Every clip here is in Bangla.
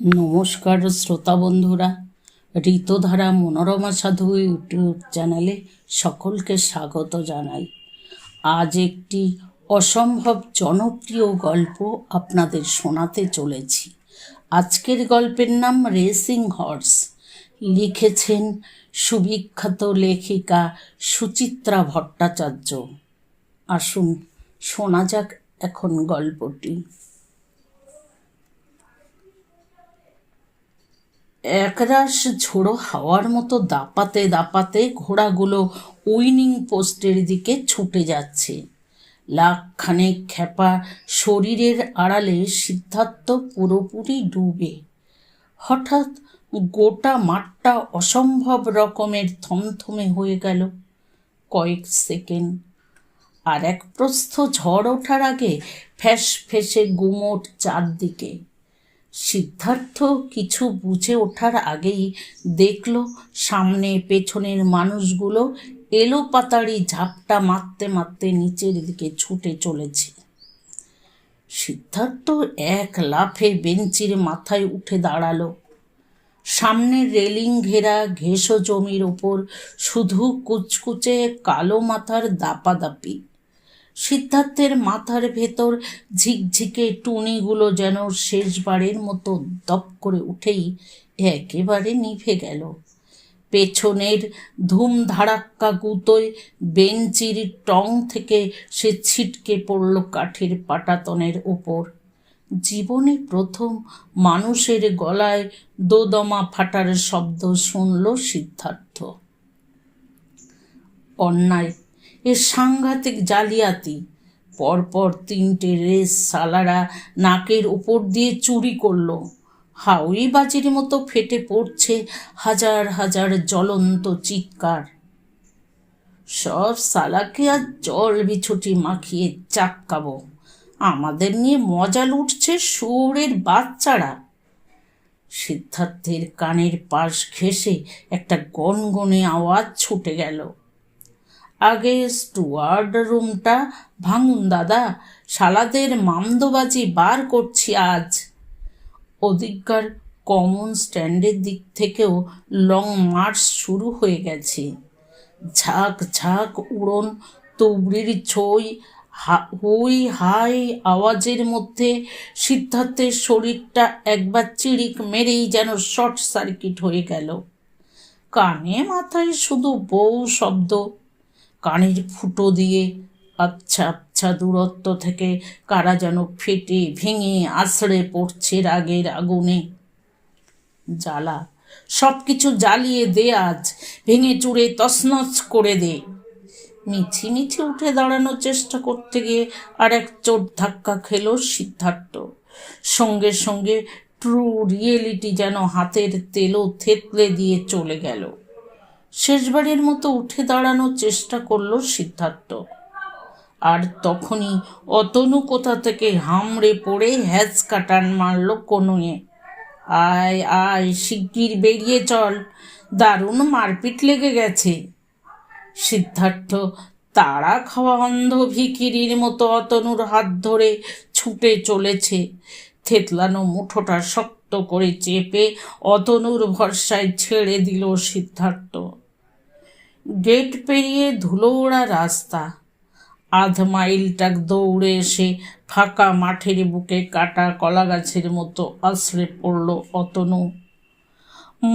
নমস্কার শ্রোতা বন্ধুরা, ঋতুধারা মনোরমা সাধু ইউটিউব চ্যানেলে সকলকে স্বাগত জানাই। আজ একটি অসম্ভব জনপ্রিয় গল্প আপনাদের শোনাতে চলেছি। আজকের গল্পের নাম রেসিং হর্স লিখেছেন সুবিখ্যাত লেখিকা সুচিত্রা ভট্টাচার্য। আসুন শোনা যাক এখন গল্পটি। একরাশ ঝোড়ো হাওয়ার মতো দাপাতে দাপাতে ঘোড়াগুলো উইনিং পোস্টের দিকে ছুটে যাচ্ছে। লাখখানেক খ্যাপা শরীরের আড়ালে সিদ্ধার্থ পুরোপুরি ডুবে। হঠাৎ গোটা মাঠটা অসম্ভব রকমের থমথমে হয়ে গেল কয়েক সেকেন্ড। আর এক প্রস্থ ঝড় ওঠার আগে ফ্যাস ফেসে গুমোট চারদিকে। সিদ্ধার্থ কিছু বুঝে ওঠার আগেই দেখল সামনে পেছনের মানুষগুলো এলো পাতাড়ি ঝাপটা মারতে মারতে নিচের দিকে ছুটে চলেছে। সিদ্ধার্থ এক লাফে বেঞ্চির মাথায় উঠে দাঁড়াল। সামনের রেলিং ঘেরা ঘেঁষো জমির ওপর শুধু কুচকুচে কালো মাথার দাপাদাপি। সিদ্ধার্থের মাথার ভেতর ঝিকঝিকে টুনিগুলো যেন শেষবারের মতো দপ করে উঠেই একেবারে নিভে গেল। পেছনের ধুম ধারাক্কা গুতোয় বেঞ্চির টং থেকে সে ছিটকে পড়ল কাঠের পাটাতনের ওপর। জীবনে প্রথম মানুষের গলায় দোদমা ফাটার শব্দ শুনল সিদ্ধার্থ। অন্যায় এ সাংঘাতিক জালিয়াতি। পরপর তিনটে রেস সালারা নাকের ওপর দিয়ে চুরি করল। হাউই বাজির মতো ফেটে পড়ছে হাজার হাজার জ্বলন্ত চিৎকার। সব সালাকে আর জল বিছুটি মাখিয়ে চাক্কাবো আমাদের নিয়ে মজা লুটছে শুয়োরের বাচ্চারা। সিদ্ধার্থের কানের পাশ ঘেঁষে একটা গনগনে আওয়াজ ছুটে গেল। আগে স্টুয়ার্ড রুমটা ভাঙুন, দাদা। শালাদের মামদোবাজি বার করছি আজ। ওদিককার কমন স্ট্যান্ডের দিক থেকেও লং মার্চ শুরু হয়ে গেছে। ঝাঁক ঝাঁক উড়ন তুবড়ির ছই হুই, হাই আওয়াজের মধ্যে সিদ্ধার্থের শরীরটা একবার চিড়িক মেরেই যেন শর্ট সার্কিট হয়ে গেল। কানে, মাথায় শুধু বউ শব্দ। কানের ফুটো দিয়ে আচ্ছা আচ্ছা দূরত্ব থেকে কারা যেন ফেটে ভেঙে আছড়ে পড়ছে রাগের আগুনে। জ্বালা সব কিছু জ্বালিয়ে দে আজ, ভেঙে চুড়ে তছনছ করে দে। মিছি মিছি উঠে দাঁড়ানোর চেষ্টা করতে গিয়ে আর এক চোট ধাক্কা খেল সিদ্ধার্থ। সঙ্গে সঙ্গে ট্রু রিয়েলিটি যেন হাতের তেলো থেতলে দিয়ে চলে গেল। শেষবারের মতো উঠে দাঁড়ানোর চেষ্টা করল সিদ্ধার্থ। আর তখনই অতনু কোথা থেকে হামড়ে পড়ে হ্যাজ কাটান মারল কনুয়ে আয় আয়, শিগগির বেরিয়ে চল, দারুণ মারপিট লেগে গেছে। সিদ্ধার্থ তাড়া খাওয়া অন্ধ ভিকিরির মতো অতনুর হাত ধরে ছুটে চলেছে। থেতলানো মুঠোটা শক্ত করে চেপে অতনুর ভরসায় ছেড়ে দিল সিদ্ধার্থ। গেট পেরিয়ে ধুলো ওড়া রাস্তা। আধ মাইলটাক দৌড়ে এসে ফাঁকা মাঠের বুকে কাটা কলা গাছের মতো আশ্রে পড়ল অতনু।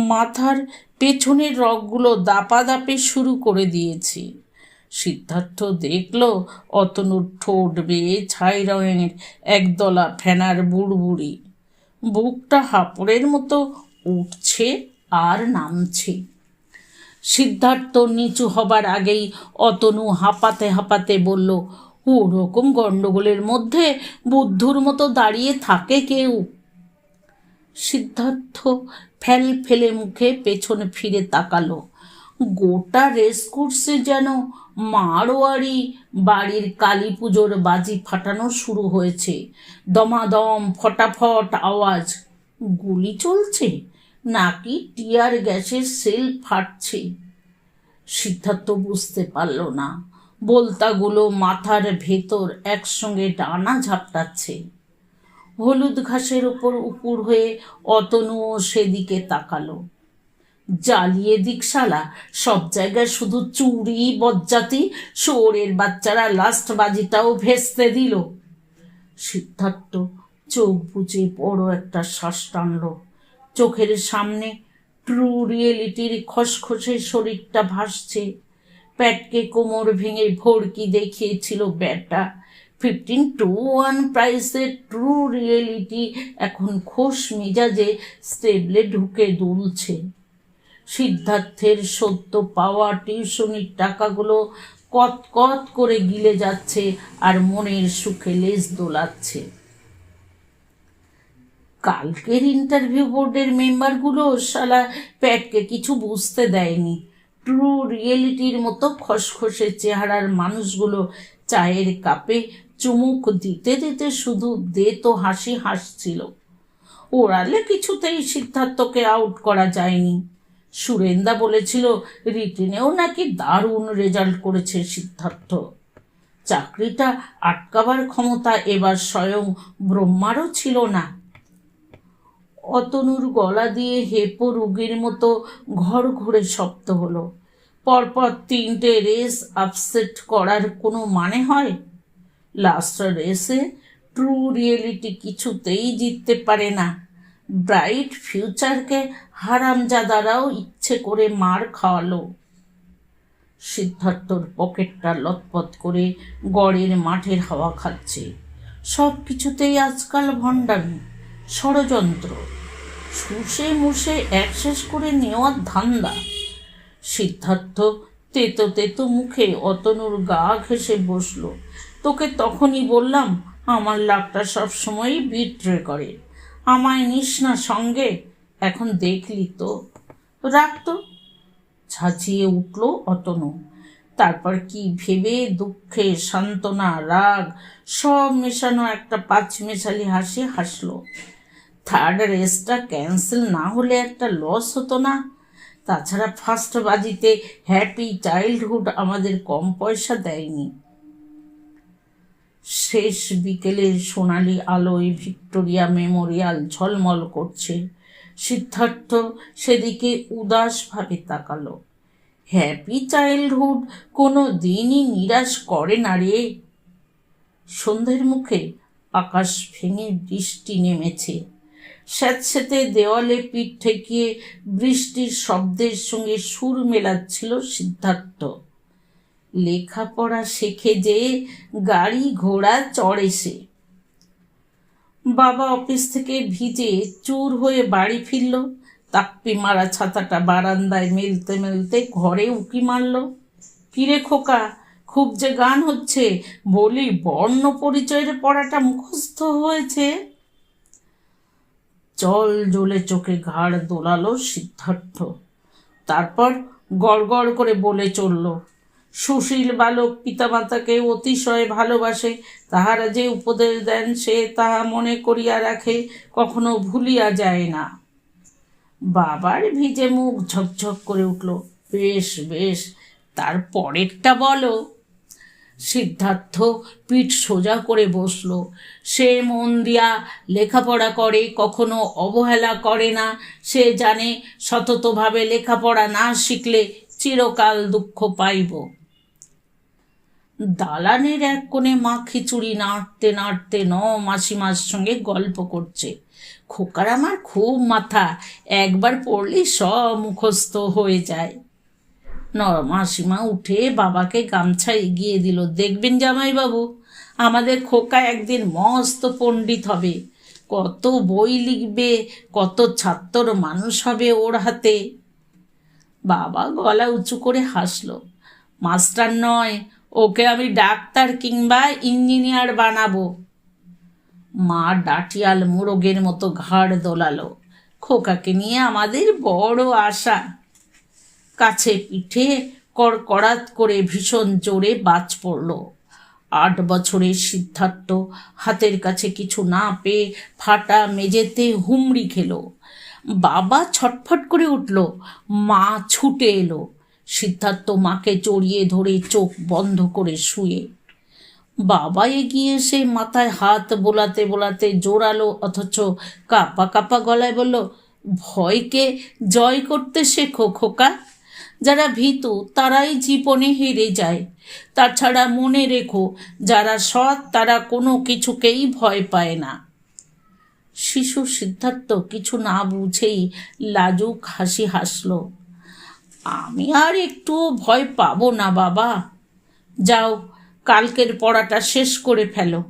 মাথার পেছনের রগগুলো দাপাদাপি শুরু করে দিয়েছে। সিদ্ধার্থ দেখল অতনুর ঠোঁট বেয়ে ছাই রঙের একদলা ফেনার বুড়বুড়ি। বুকটা হাঁপড়ের মতো উঠছে আর নামছে। সিদ্ধার্থ নিচু হবার আগেই অতনু হাঁপাতে হাঁপাতে বলল ওরকম গণ্ডগোলের মধ্যে বুদ্ধুর মতো দাঁড়িয়ে থাকে কেউ? সিদ্ধার্থ ফেল ফেলে মুখে পেছনে ফিরে তাকালো। গোটা রেসকোর্সে যেন মারোয়ারি বাড়ির কালী পুজোর বাজি ফাটানো শুরু হয়েছে। দমাদম, ফটাফট আওয়াজ। গুলি চলছে? নাকি টিয়ার গ্যাসের সেল ফাটছে? সিদ্ধার্থ বুঝতে পারল না। বলতাগুলো মাথার ভেতর একসঙ্গে ডানা ঝাপটাচ্ছে। হলুদ ঘাসের ওপর উপুর হয়ে অতনুও সেদিকে তাকালো। জ্বালিয়ে দিকশালা সব জায়গায় শুধু চুরি, বজ্জাতি শোরের বাচ্চারা লাস্ট বাজিটাও ভেস্তে দিল। সিদ্ধার্থ চোখ বুজে বড় একটা শ্বাস টানল। চোখের সামনে ট্রু রিয়েলিটির খসখসে শরীরটা ভাসছে। প্যাটকে কোমর ভেঙে ভর্কি দেখিয়েছিল ব্যাটা। ফিফটিন টু ওয়ান প্রাইসের ট্রু রিয়েলিটি এখন খোশ মেজাজে স্টেবলে ঢুকে দুলছে। সিদ্ধার্থের সত্য পাওয়া টিউশনির টাকাগুলো কত করে গিলে যাচ্ছে আর মনের সুখে লেজ দোলাচ্ছে। কালকের ইন্টারভিউ বোর্ডের মেম্বারগুলো শালা প্যাটকে কিছু বুঝতে দেয়নি। ট্রু রিয়েলিটির মতো খসখসে চেহারার মানুষগুলো চায়ের কাপে চুমুক দিতে দিতে শুধু দে তো হাসি হাসছিল। ওড়ালে কিছুতেই সিদ্ধার্থকে আউট করা যায়নি। সুরেন্দা বলেছিল, রিটিনেও নাকি দারুণ রেজাল্ট করেছে সিদ্ধার্থ। চাকরিটা আটকাবার ক্ষমতা এবার স্বয়ং ব্রহ্মারও ছিল না। অতনুর গলা দিয়ে হেপো রুগীর মতো ঘর ঘুরে শব্দ হলো। পরপর তিনটে রেস আপসেট করার কোনো মানে হয়? লাস্ট রেসে ট্রু রিয়েলিটি কিছুতেই জিততে পারে না। ব্রাইট ফিউচারকে হারামজাদারাও ইচ্ছে করে মার খাওয়ালো। সিদ্ধার্থর পকেটটা লতপত করে গড়ের মাঠের হাওয়া খাচ্ছে। সব কিছুতেই আজকাল ভণ্ডামি। ষড়যন্ত্র। শুষে মুষে একশেষ করে নেওয়ার ধান্দা। সিদ্ধার্থ তেতো তেতো মুখে অতনুর গা ঘেসে বসল। তোকে তখনই বললাম, আমার লাকটা সবসময়ই বিট্রে করে। আমায় নিস না সঙ্গে, এখন দেখলি তো। রাখতো ছাঁচিয়ে উঠল অতনু। তারপর কি ভেবে, দুঃখে, সান্ত্বনা, রাগ, সব মেশানো একটা পাঁচ মেশালি হাসি হাসলো। থার্ড রেসটা ক্যান্সেল না হলে একটা লস হতো না। তাছাড়া ফার্স্ট বাজিতে হ্যাপি চাইল্ডহুড আমাদের কম পয়সা দেয়নি। শেষ বিকেলের সোনালি আলোয় ভিক্টোরিয়া মেমোরিয়াল ঝলমল করছে। সিদ্ধার্থ সেদিকে উদাসভাবে তাকালো। হ্যাপি চাইল্ডহুড কোনো দিনই নিরাশ করে না রে। সন্ধ্যের মুখে আকাশ ভেঙে বৃষ্টি নেমেছে। স্যাঁতস্যাঁতে দেওয়ালে পিঠ ঠেকিয়ে বৃষ্টির শব্দের সঙ্গে সুর মেলাচ্ছিল সিদ্ধার্থ। লেখাপড়া শেখে যে গাড়ি ঘোড়া চড়ে সে। বাবা অফিস থেকে ভিজে চুর হয়ে বাড়ি ফিরল, তাপ্পি মারা ছাতাটা বারান্দায় মেলতে মেলতে ঘরে উকি মারল। কিরে খোকা, খুব যে গান হচ্ছে, বলি বর্ণ পরিচয়ের পড়াটা মুখস্থ হয়েছে। জল জ্বলে চোখে ঘাড় দোলালো সিদ্ধার্থ। তারপর গড় করে বলে চলল, সুশীল বালক পিতামাতাকে অতিশয় ভালোবাসে, তাহারা যে উপদেশ দেন সে তাহা মনে করিয়া রাখে, কখনো ভুলিয়া যায় না। বাবার ভিজে মুখ ঝকঝক করে উঠল, বেশ বেশ তার পরেরটা বলো। সিদ্ধার্থ পিঠ সোজা করে বসল। সে মন দিয়া লেখাপড়া করে, কখনো অবহেলা করে না। সে জানে সততভাবে লেখাপড়া না শিখলে চিরকাল দুঃখ পাইব। দালানের এক কোণে মা খিচুড়ি নাড়তে নাড়তে ন মাসিমার সঙ্গে গল্প করছে। খোকার আমার খুব মাথা, একবার পড়লে সব মুখস্থ হয়ে যায়। মাসিমা উঠে বাবাকে গামছা এগিয়ে দিল। দেখবেন জামাইবাবু, আমাদের খোকা একদিন মস্ত পণ্ডিত হবে। কত বই লিখবে, কত ছাত্র মানুষ হবে ওর হাতে। বাবা গলা উঁচু করে হাসলো। মাস্টার নয়, ওকে আমি ডাক্তার কিংবা ইঞ্জিনিয়ার বানাবো। মা ডাটিয়াল মোরগের মতো ঘাড় দোলালো। খোকাকে নিয়ে আমাদের বড় আশা। কাছে পিঠে কড়কড়াত করে ভীষণ জোরে বাজ পড়ল। আট বছরের সিদ্ধার্থ হাতের কাছে কিছু না পেয়ে ফাটা মেঝেতে হুমড়ি খেলো। বাবা ছটফট করে উঠল, মা ছুটে এলো। সিদ্ধার্থ মাকে জড়িয়ে ধরে চোখ বন্ধ করে শুয়ে। বাবা এগিয়ে এসে মাথায় হাত বোলাতে বোলাতে জোরালো, অথচ কাপা কাপা গলায় বলল, ভয়কে জয় করতে শেখো খোকা। যারা ভীতু, তারাই জীবনে হেরে যায়। তাছাড়া মনে রেখো, যারা সৎ, তারা কোনো কিছুকেই ভয় পায় না। শিশু সিদ্ধার্থ কিছু না বুঝেই লাজুক হাসি হাসল। আমি আর একটুও ভয় পাবো না, বাবা। যাও, কালকের পড়াটা শেষ করে ফেলো।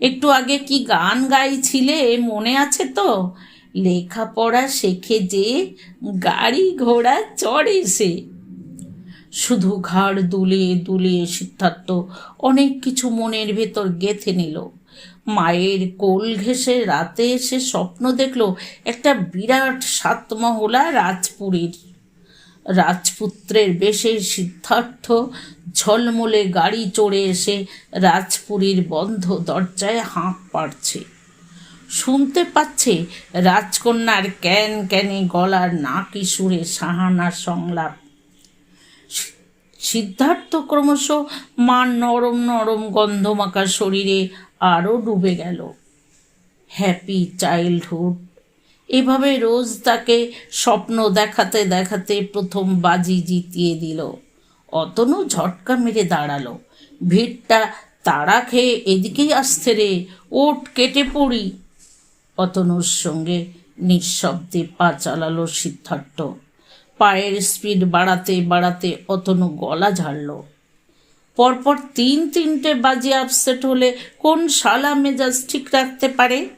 একটু আগে কি গান গাইছিলে, মনে আছে তো? লেখাপড়া শেখে যে গাড়ি ঘোড়া চড়ে সে। শুধু ঘাড় দুলিয়ে দুলিয়ে সিদ্ধার্থ অনেক কিছু মনের ভেতর গেথে নিল। মায়ের কোল ঘেঁষে রাতে এসে স্বপ্ন দেখল একটা বিরাট সাতমহলা রাজপুরীর। রাজপুত্রের বেশে সিদ্ধার্থ ঝলমলে গাড়ি চড়ে এসে রাজপুরীর বন্ধ দরজায় হাঁক পাড়ছে শুনতে পাচ্ছে রাজকন্যার ক্যান ক্যানে গলার নাকি সুরে সাহানার সংলাপ। সিদ্ধার্থ ক্রমশ মার নরম নরম গন্ধমাখা শরীরে আরও ডুবে গেল। Happy childhood. এভাবে রোজ তাকে স্বপ্ন দেখাতে দেখাতে প্রথম বাজি জিতিয়ে দিল। অতনু ঝটকা মেরে দাঁড়াল। ভিড়টা তাড়া খেয়ে এদিকেই আসতে রে ওট কেটে পড়ি। অতনুর সঙ্গে নিঃশব্দে পা চালালো সিদ্ধার্থ। পায়ের স্পিড বাড়াতে বাড়াতে অতনু গলা ঝাড়ল। পরপর তিন তিনটে বাজি আপসেট হলে কোন শালা মেজাজ ঠিক রাখতে পারে?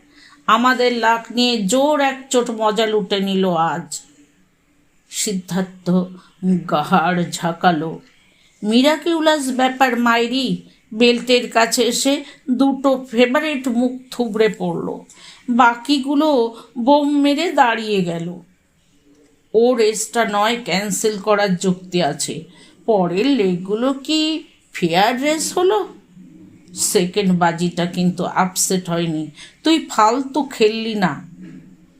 আমাদের লাখ নিয়ে জোর এক চোট মজা লুটে নিল আজ। সিদ্ধার্থ গাহাড় ঝাঁকালো। মিরাকিউলাস ব্যাপার মাইরি বেল্টের কাছে এসে দুটো ফেভারিট মুখ থুবড়ে পড়ল। বাকিগুলো বোম মেরে দাঁড়িয়ে গেল। ও রেসটা নয় ক্যান্সেল করার যুক্তি আছে। পরের লেগগুলো কি ফেয়ার রেস হলো? সেকেন্ড বাজিটা কিন্তু আপসেট হয়নি। তুই ফালতু খেললি না।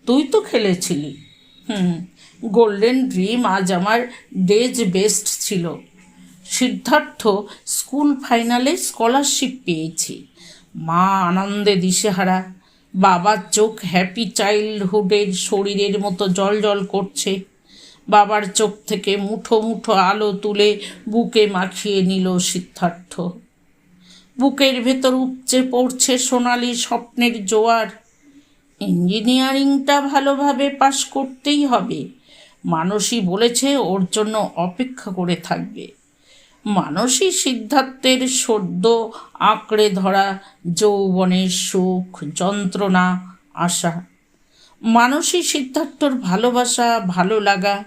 তুই তো খেলেছিলি। হুম গোল্ডেন ড্রিম আজ আমার ডেজ বেস্ট ছিল। সিদ্ধার্থ স্কুল ফাইনালে স্কলারশিপ পেয়েছে। মা আনন্দে দিশেহারা, বাবার চোখ হ্যাপি চাইল্ডহুডের শরীরের মতো জল জল করছে। বাবার চোখ থেকে মুঠো মুঠো আলো তুলে বুকে মাখিয়ে নিল সিদ্ধার্থ। বুকের ভেতর উপচে পড়ছে সোনালি স্বপ্নের জোয়ার। ইঞ্জিনিয়ারিংটা ভালোভাবে পাশ করতেই হবে। মানসী বলেছে ওর জন্য অপেক্ষা করে থাকবে। মানসী সিদ্ধার্থের সদ্য আঁকড়ে ধরা যৌবনের সুখ যন্ত্রণা, আশা। মানসী সিদ্ধার্থর ভালোবাসা, ভালো লাগা।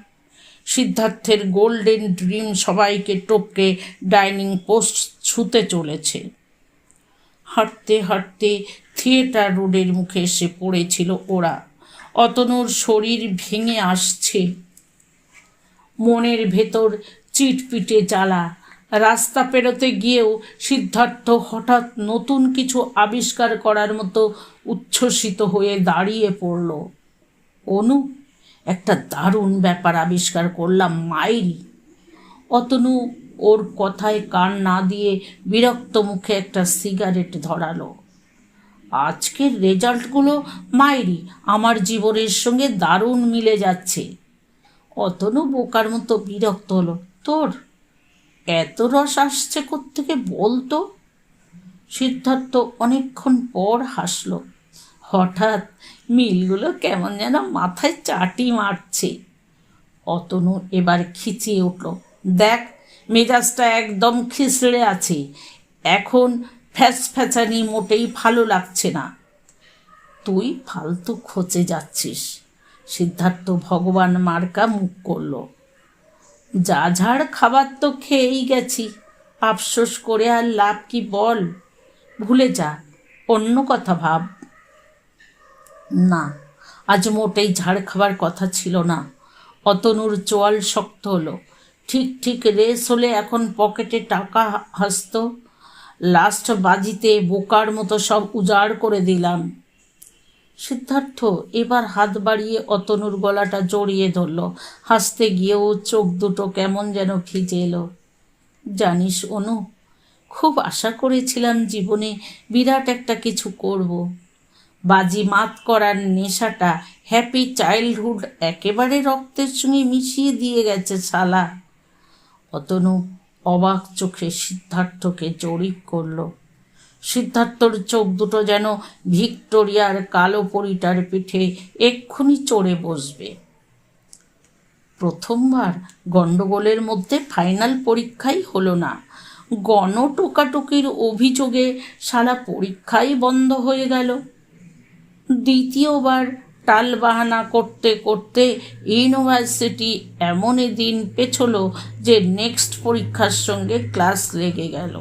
সিদ্ধার্থের গোল্ডেন ড্রিম সবাইকে টপকে ডাইনিং পোস্ট ছুতে চলেছে। হাঁটতে হাঁটতে থিয়েটার রোডের মুখে এসে পড়েছিল ওরা। অতনুর শরীর ভেঙে আসছে। মনের ভেতর চিটপিটে জ্বালা রাস্তা পেরোতে গিয়েও সিদ্ধার্থ হঠাৎ নতুন কিছু আবিষ্কার করার মতো উচ্ছ্বসিত হয়ে দাঁড়িয়ে পড়ল। অনু, একটা দারুণ ব্যাপার আবিষ্কার করলাম, মাইরি। অতনু ওর কথায় কান না দিয়ে বিরক্ত মুখে একটা সিগারেট ধরালো। আজকের রেজাল্টগুলো, মাইরি, আমার জীবনের সঙ্গে দারুণ মিলে যাচ্ছে। অতনু বোকার মতো বিরক্ত হলো, তোর এত রস আসছে কোত্থেকে বলতো? সিদ্ধার্থ অনেকক্ষণ পর হাসল। হঠাৎ মিলগুলো কেমন যেন মাথায় চাটি মারছে। অতনু এবার খিচিয়ে উঠল, দেখ, মেজাজটা একদম খিসড়ে আছে। এখন ফ্যাচ ফ্যাচানি মোটেই ভালো লাগছে না। তুই ফালতু খচে যাচ্ছিস। সিদ্ধার্থ ভগবান মার্কা মুখ করল। যা ঝাড় খাবার তো খেয়েই গেছি। আফসোস করে আর লাভ কি বল? ভুলে যা, অন্য কথা ভাব। না, আজ মোটেই ঝাড় খাবার কথা ছিল না। অতনুর চোয়াল শক্ত হলো। ঠিক ঠিক রেস হলে এখন পকেটে টাকা হাসত। লাস্ট বাজিতে বোকার মতো সব উজাড় করে দিলাম। সিদ্ধার্থ এবার হাত বাড়িয়ে অতনুর গলাটা জড়িয়ে ধরল। হাসতে গিয়েও চোখ দুটো কেমন যেন ভিজে এলো। জানিস অনু, খুব আশা করেছিলাম জীবনে বিরাট একটা কিছু করব। বাজি মাত করার নেশাটা হ্যাপি চাইল্ডহুড একেবারে রক্তের সঙ্গে মিশিয়ে দিয়ে গেছে শালা। অতনু অবাক চোখে সিদ্ধার্থকে জড়িক করল সিদ্ধার্থর চোখ দুটো যেন ভিক্টোরিয়ার কালো পরিটার পিঠে এক্ষুনি চড়ে বসবে। প্রথমবার গণ্ডগোলের মধ্যে ফাইনাল পরীক্ষাই হলো না। গণ টোকাটুকির অভিযোগে সারা পরীক্ষাই বন্ধ হয়ে গেল। দ্বিতীয়বার টালবাহানা করতে করতে ইউনিভার্সিটি এমনই দিন পেছলো যে নেক্সট পরীক্ষার সঙ্গে ক্লাস লেগে গেল।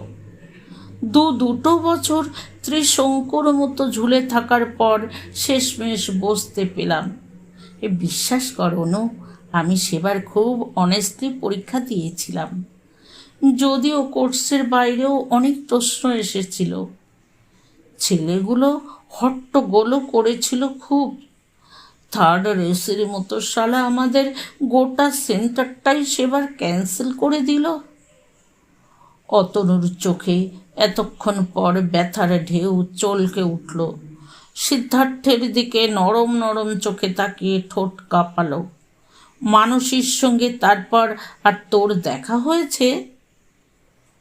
দু দুটো বছর ত্রিশঙ্কুর মতো ঝুলে থাকার পর শেষমেশ বসতে পেলাম। এ বিশ্বাস করো অনু আমি সেবার খুব অনেস্টলি পরীক্ষা দিয়েছিলাম। যদিও কোর্সের বাইরেও অনেক প্রশ্ন এসেছিল। ছেলেগুলো হট্টগোলও করেছিল খুব। থার্ড রেসের মতো শালা আমাদের গোটা সেন্টারটাই সেবার ক্যান্সেল করে দিল। অতনুর চোখে এতক্ষণ পর ব্যথার ঢেউ চলকে উঠল। সিদ্ধার্থের দিকে নরম নরম চোখে তাকিয়ে ঠোঁট কাঁপালো। মানসীর সঙ্গে তারপর আর তোর দেখা হয়েছে?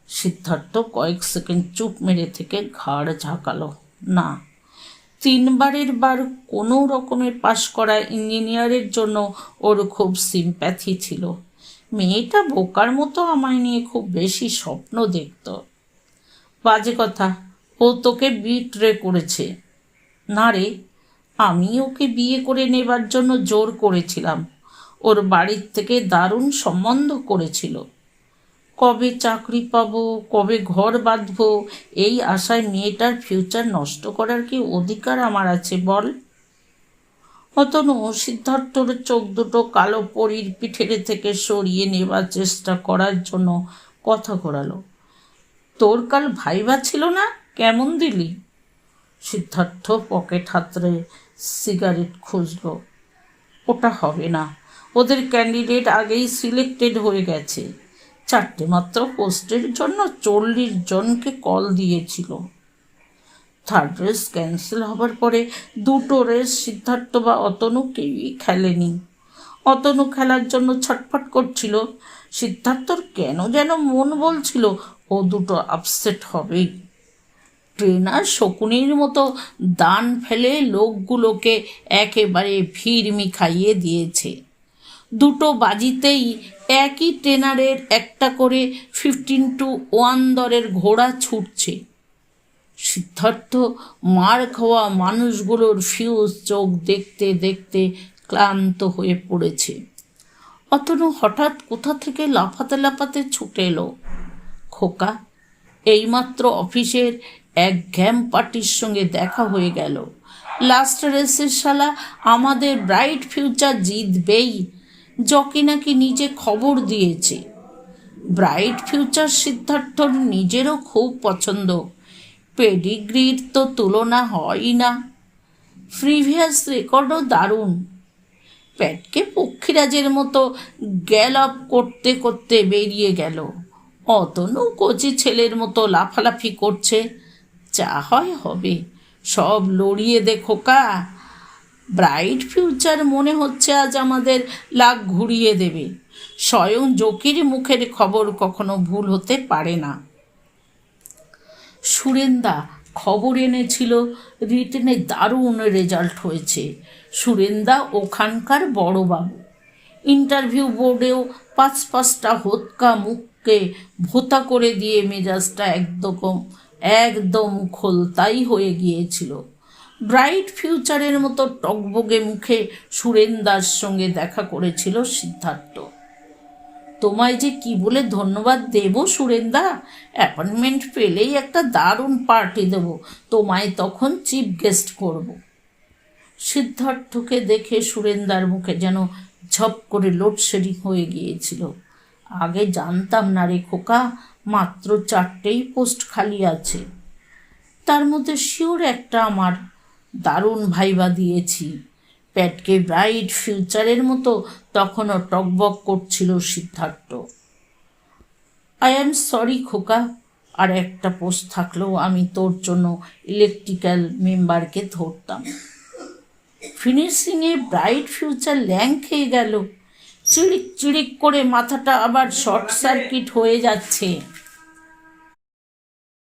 সিদ্ধার্থ কয়েক সেকেন্ড চুপ মেরে থেকে ঘাড় ঝাঁকালো। না, তিনবারের বার কোনো রকমের পাশ করা ইঞ্জিনিয়ারের জন্য ওর খুব সিম্প্যাথি ছিল। মেয়েটা বোকার মতো আমায় নিয়ে খুব বেশি স্বপ্ন দেখত। বাজে কথা। ও তোকে বিট্রে করেছে। না রে, আমি ওকে বিয়ে করে নেবার জন্য জোর করেছিলাম। ওর বাড়ির থেকে দারুণ সম্বন্ধ করেছিল। কবে চাকরি পাব, কবে ঘর বাঁধবো, এই আশায় মেয়েটার ফিউচার নষ্ট করার কি অধিকার আমার আছে বল? অতনু সিদ্ধার্থর চোখ দুটো কালো পরীর পিঠের থেকে সরিয়ে নেবার চেষ্টা করার জন্য কথা ঘোরালো। তোর কাল ভাইবা ছিল না? কেমন দিলি? সিদ্ধার্থ পকেট হাতরে সিগারেট খুঁজলো। ওটা হবে না। ওদের ক্যান্ডিডেট আগেই সিলেক্টেড হয়ে গেছে। চারটে মাত্র পোস্টের জন্য চল্লিশ জনকে কল দিয়েছিল। থার্ড রেস ক্যান্সেল হবার পরে দুটো রেস সিদ্ধার্থ বা অতনু কেউই খেলেনি। অতনু খেলার জন্য ছটফট করছিল। সিদ্ধার্থর কেন যেন মন বলছিল ও দুটো আপসেট হবেই। ট্রেনার শকুনির মতো দান ফেলে লোকগুলোকে একেবারে ভিড়মি খাইয়ে দিয়েছে। দুটো বাজিতেই একই ট্রেনারের একটা করে ফিফটিন টু ওয়ান দরের ঘোড়া ছুটছে। সিদ্ধার্থ মার খাওয়া মানুষগুলোর ফিউজ চোখ দেখতে দেখতে ক্লান্ত হয়ে পড়েছে। অতনু হঠাৎ কোথা থেকে লাফাতে লাফাতে ছুটে এলো। খোকা। এইমাত্র অফিসের এক ঘ্যাম পার্টির সঙ্গে দেখা হয়ে গেল। লাস্ট রেসের শালা আমাদের ব্রাইট ফিউচার জিতবেই জকি নাকি নিজে খবর দিয়েছে। ব্রাইট ফিউচার সিদ্ধার্থর নিজেরও খুব পছন্দ। পেডিগ্রির তো তুলনা হয়ই না। প্রিভিয়াস রেকর্ডও দারুণ। প্যাটকে পক্ষীরাজের মতো গ্যালাপ করতে করতে বেরিয়ে গেল। অতনু কচি ছেলের মতো লাফালাফি করছে। যা হয় হবে। সব লড়িয়ে দেখো কা ব্রাইট ফিউচার মনে হচ্ছে আজ আমাদের লাগ ঘুরিয়ে দেবে। স্বয়ং জকির মুখের খবর কখনো ভুল হতে পারে না। সুরেন্দা খবর এনেছিল, রিটেনে দারুণ রেজাল্ট হয়েছে। সুরেন্দা ওখানকার বড়বাবু। ইন্টারভিউ বোর্ডেও পাঁচ পাঁচটা হোৎকা মুখকে ভোতা করে দিয়ে মেজাজটা একদম একদম খোলতাই হয়ে গিয়েছিল। ব্রাইট ফিউচারের মতো টকবগে মুখে সুরেন্দার সঙ্গে দেখা করেছিল সিদ্ধার্থ। তোমায় যে কি বলে ধন্যবাদ দেব সুরেন্দা? অ্যাপয়েন্টমেন্ট পেলেই একটা দারুণ পার্টি দেব, তোমায় তখন চিফ গেস্ট করব। সিদ্ধার্থকে দেখে সুরেন্দার মুখে যেন ঝপ করে লোডশেডিং হয়ে গিয়েছিল। আগে জানতাম না রে খোকা, মাত্র চারটেই পোস্ট খালি আছে। তার মধ্যে শিওর একটা আমার, দারুণ ভাইবা দিয়েছি। প্যাটকে ব্রাইট ফিউচারের মতো তখনও টকবক করছিল সিদ্ধার্থ। আই এম সরি খোকা, আর একটা পোস্ট থাকলেও আমি তোর জন্য ইলেকট্রিক্যাল মেম্বারকে ধরতাম। ফিনিশিংয়ে ব্রাইট ফিউচার ল্যাং খেয়ে গেল। চিড়িক চিড়িক করে মাথাটা আবার শর্ট সার্কিট হয়ে যাচ্ছে।